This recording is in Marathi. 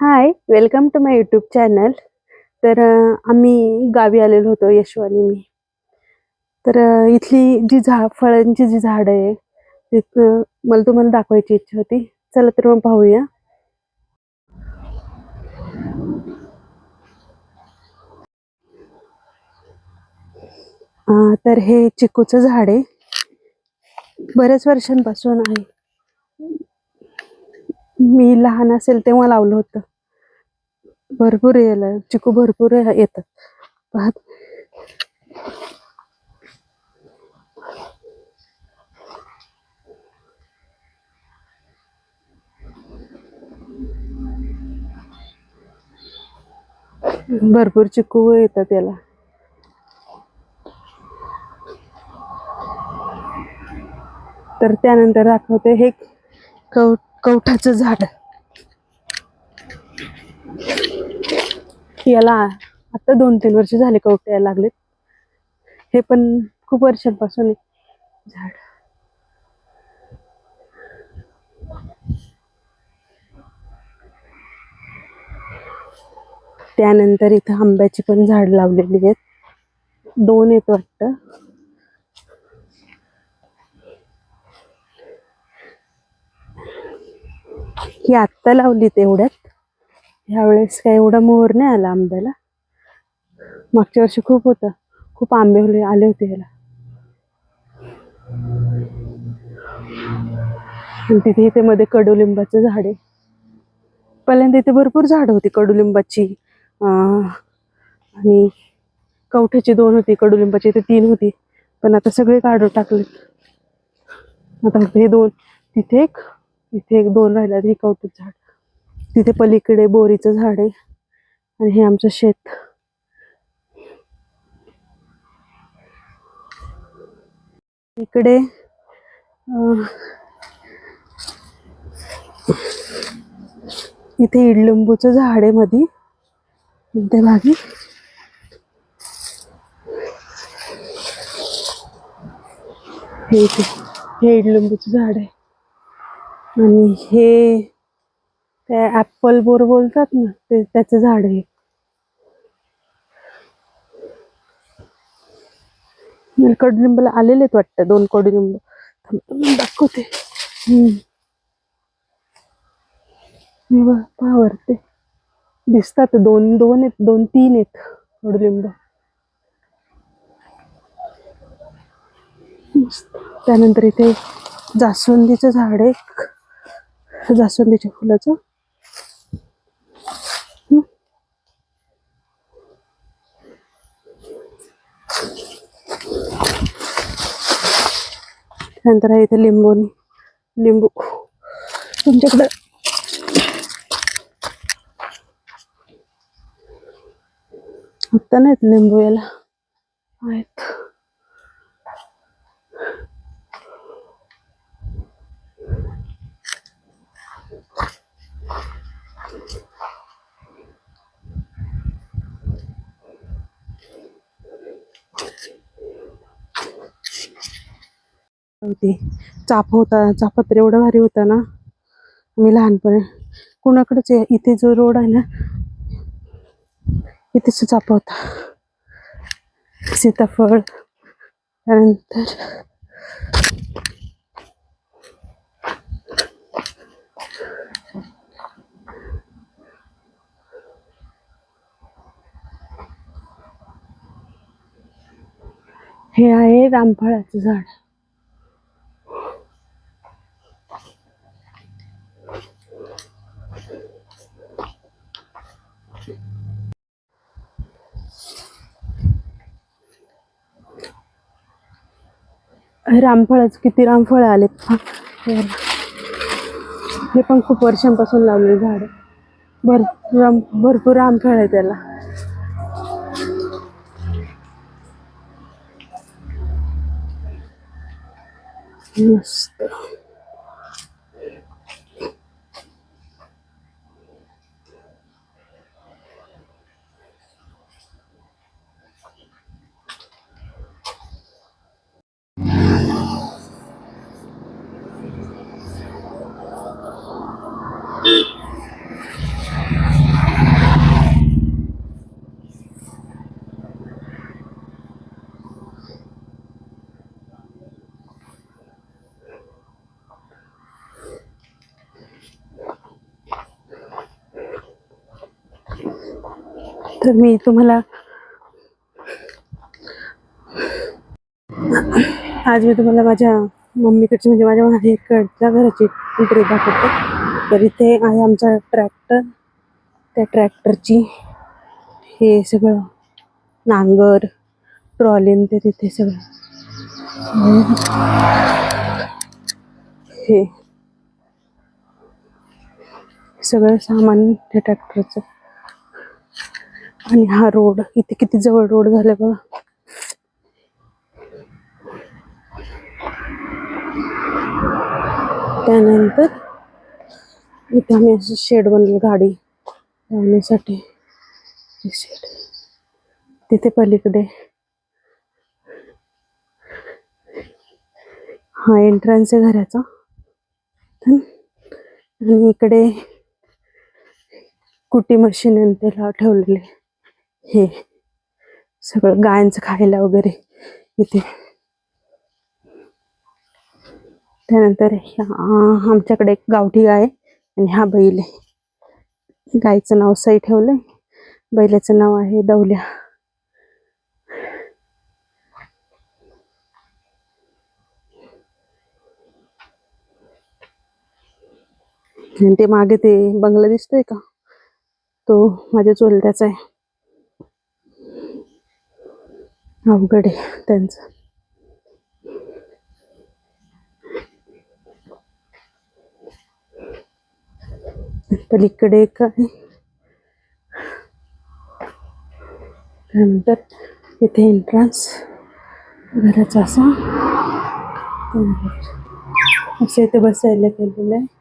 Hi welcome to my YouTube channel तर आम्ही गावी आलेलो होतो यशवानी मी. तर इथली जी झा फळांची जी झाडं आहे तिथं मला तुम्हाला दाखवायची इच्छा होती. चला तर मग पाहूया. तर हे चिकूचं झाड आहे. बऱ्याच वर्षांपासून आहे. मी लहान असेल तेव्हा लावलं होतं. भरपूर यायला चिकू भरपूर येतात. पाहत. भरपूर चिकू येतात याला. तर त्यानंतर दाखवते हे कौ कवठाचं झाड. याला आता दोन तीन वर्ष झाले कवटे यायला लागलेत. हे पण खूप वर्षांपासून आहे. झाड. त्यानंतर इथं आंब्याची पण झाड लावलेली आहेत. दोन आहेत वाटतं. ही आत्ता लावली तेवढ्यात ह्यावेळेस काय एवढा मोहर नाही आला आंब्याला? मागच्या वर्षी खूप होतं. खूप आंबे आले होते ह्याला. तिथे इथे मध्ये कडुलिंबाचं झाड आहे. पहिल्यांदा इथे भरपूर झाड होती कडुलिंबाची. आणि कवठ्याची दोन होती कडुलिंबाची इथे तीन होती. पण आता सगळे काढून टाकले आता हे दोन. तिथे एक इथे एक दोन राहिल्यात हे कवठीचं झाड. तिथे पलीकडे बोरीचं झाड आहे आणि हे आमचं शेत. इकडे इथे इडलिंबूचं झाड आहे मधी. मध्यभागी हे इथे हे इडलिंबूचं झाड आहे. आणि हे ते ऍपल बोर बोलतात ना ते त्याचं झाड आहे. मला कडुलिंबाला आलेले आहेत वाटतं दोन कडुलिंब. दाखवते. हम्म. दिसतात दोन दोन आहेत दोन तीन आहेत कडुलिंब. त्यानंतर इथे जास्वंदीचं झाड आहे एक. जास्वंदीच्या फुलाचं. त्यानंतर आहे इथे लिंबूनी लिंबू. तुमच्याकडं? आता नाहीत लिंबू याला आहेत. होती. चाप होता चाफा तर एवढं भारी होता ना. मी लहानपणी कुणाकडेच इथे जो रोड आहे ना इथेच चाप होता. सीताफळ त्यानंतर हे आहे रामफळाचं झाड. रामफळाच किती रामफळ आलेत. हे पण खूप वर्षांपासून लावले झाड. भर राम भरपूर रामफळ आहे त्याला. मस्त. तर मी तुम्हाला आज मी तुम्हाला माझ्या मम्मीकडची म्हणजे माझ्या माहेरकडच्या घराची इंटरेस्ट दाखवते. तर इथे आहे आमचा ट्रॅक्टर त्या ट्रॅक्टरची हे सगळं नांगर ट्रॉलीन ते तिथे सगळं. हे. सगळं सामान त्या ट्रॅक्टरचं आणि हा रोड इथे किती जवळ रोड झाला बघा. त्यानंतर इथे आम्ही असं शेड बनवलं गाडी लावण्यासाठी. शेड. तिथे पलीकडे. हा एंट्रन्स आहे घराचा. आणि इकडे कुटी मशीन आणि त्याला ठेवलेले हे. सगळं गायांचं खायला वगैरे इथे. त्यानंतर ह्या- आमच्याकडे एक गावठी गाय आहे. आणि हा बैल. आहे गायचं नाव सई ठेवलंय. बैलाचं नाव आहे दौल्या. आणि ते मागे ते बंगला दिसतोय का? तो माझ्या चुलत्याचा आहे. अवघड आहे त्यांचं. पलीकडे काय त्यानंतर इथे एंट्रन्स घराचा असं इथे बसायला केलेलं आहे.